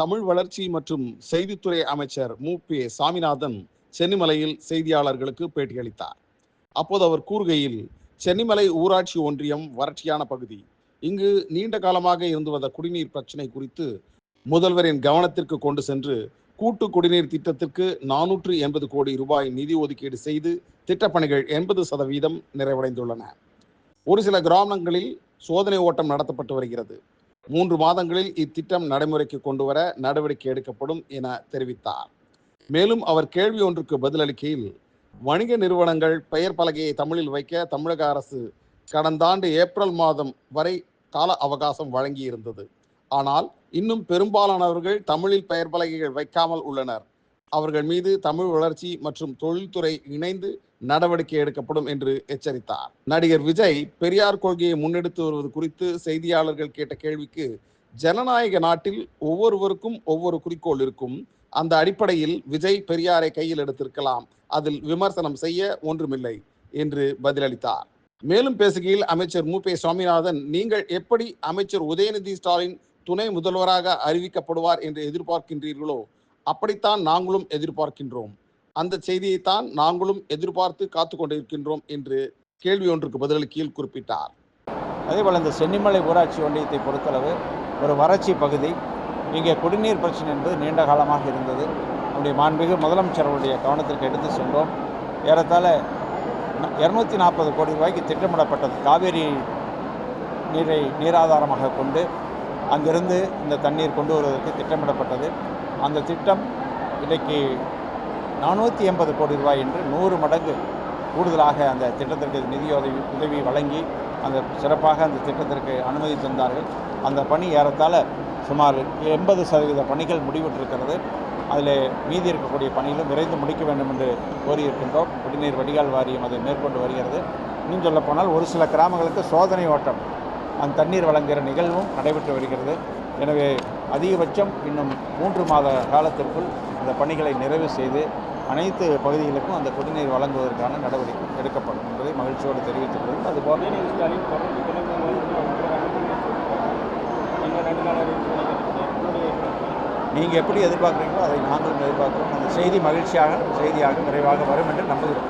தமிழ் வளர்ச்சி மற்றும் செய்தித்துறை அமைச்சர் மு. பி. சாமிநாதன் சென்னிமலையில் செய்தியாளர்களுக்கு பேட்டியளித்தார் அப்போது அவர் கூறுகையில் சென்னிமலை ஊராட்சி ஒன்றியம் வறட்சியான பகுதி. இங்கு நீண்ட காலமாக இருந்து வந்த குடிநீர் பிரச்சனை குறித்து முதல்வரின் கவனத்திற்கு கொண்டு சென்று கூட்டு குடிநீர் திட்டத்திற்கு நானூற்று எண்பது கோடி ரூபாய் நிதி ஒதுக்கீடு செய்து திட்டப்பணிகள் எண்பது சதவீதம் நிறைவடைந்துள்ளன. ஒரு சில கிராமங்களில் சோதனை ஓட்டம் நடத்தப்பட்டு வருகிறது. மூன்று மாதங்களில் இத்திட்டம் நடைமுறைக்கு கொண்டு வர நடவடிக்கை எடுக்கப்படும் என தெரிவித்தார். மேலும் அவர் கேள்வி ஒன்றுக்கு பதிலளிக்கையில் வணிக நிறுவனங்கள் பெயர் பலகையை தமிழில் வைக்க தமிழக அரசு கடந்த ஆண்டு ஏப்ரல் மாதம் வரை கால அவகாசம் வழங்கி இருந்தது ஆனால் இன்னும் பெரும்பாலானவர்கள் தமிழில் பெயர் பலகைகள் வைக்காமல் உள்ளனர். அவர்கள் மீது தமிழ் வளர்ச்சி மற்றும் தொழில்துறை இணைந்து நடவடிக்கை எடுக்கப்படும் என்று எச்சரித்தார். நடிகர் விஜய் பெரியார் கொள்கையை முன்னெடுத்து வருவது குறித்து செய்தியாளர்கள் கேட்ட கேள்விக்கு ஜனநாயக நாட்டில் ஒவ்வொருவருக்கும் ஒவ்வொரு குறிக்கோள் இருக்கும். அந்த அடிப்படையில் விஜய் பெரியாரை கையில் எடுத்திருக்கலாம். அதில் விமர்சனம் செய்ய ஒன்றுமில்லை என்று பதிலளித்தார். மேலும் பேசுகையில் அமைச்சர் மு. பே. சுவாமிநாதன் நீங்கள் எப்படி அமைச்சர் உதயநிதி ஸ்டாலின் துணை முதல்வராக அறிவிக்கப்படுவார் என்று எதிர்பார்க்கின்றீர்களோ அப்படித்தான் நாங்களும் எதிர்பார்க்கின்றோம். அந்த செய்தியைத்தான் நாங்களும் எதிர்பார்த்து காத்து கொண்டிருக்கின்றோம் என்று கேள்வி ஒன்றுக்கு பதிலளிக்கையில் குறிப்பிட்டார். அதேபோல் இந்த சென்னிமலை ஊராட்சி ஒன்றியத்தை பொறுத்தளவு ஒரு வறட்சி பகுதி. இங்கே குடிநீர் பிரச்சனை என்பது நீண்ட காலமாக இருந்தது. நம்முடைய மாண்புமிகு முதலமைச்சர்களுடைய கவனத்திற்கு எடுத்து சென்றோம் ஏறத்தாழ இரநூத்தி நாற்பது கோடி ரூபாய்க்கு திட்டமிடப்பட்டது. காவேரி நீரை நீராதாரமாக கொண்டு அங்கிருந்து இந்த தண்ணீர் கொண்டு வருவதற்கு திட்டமிடப்பட்டது. அந்த திட்டம் இன்றைக்கு நானூற்றி எண்பது கோடி ரூபாய் என்று நூறு மடங்கு கூடுதலாக அந்த திட்டத்திற்கு நிதியுதவி உதவி வழங்கி அந்த சிறப்பாக அந்த திட்டத்திற்கு அனுமதி தந்தார்கள். அந்த பணி ஏறத்தால் சுமார் எண்பது சதவீத பணிகள் முடிவிட்டிருக்கிறது. அதில் மீதி இருக்கக்கூடிய பணிகளும் விரைந்து முடிக்க வேண்டும் என்று கோரியிருக்கின்றோம். குடிநீர் வடிகால் வாரியம் அதை மேற்கொண்டு வருகிறது. இன்னும் சொல்லப்போனால் ஒரு சில கிராமங்களுக்கு சோதனை ஓட்டம் அந்த தண்ணீர் வழங்குகிற நிகழ்வும் நடைபெற்று வருகிறது. எனவே அதிகபட்சம் இன்னும் மூன்று மாத காலத்திற்குள் இந்த பணிகளை நிறைவு செய்து அனைத்து பகுதிகளுக்கும் அந்த குடிநீர் வழங்குவதற்கான நடவடிக்கை எடுக்கப்படும் என்பதை மகிழ்ச்சியோடு தெரிவித்துக் கொள்கிறோம். அதுபோல் நீங்கள் எப்படி எதிர்பார்க்குறீங்களோ அதை நாங்களும் எதிர்பார்க்குறோம். அந்த செய்தி மகிழ்ச்சியாக செய்தியாக விரைவாக வரும் என்று நம்புகிறோம்.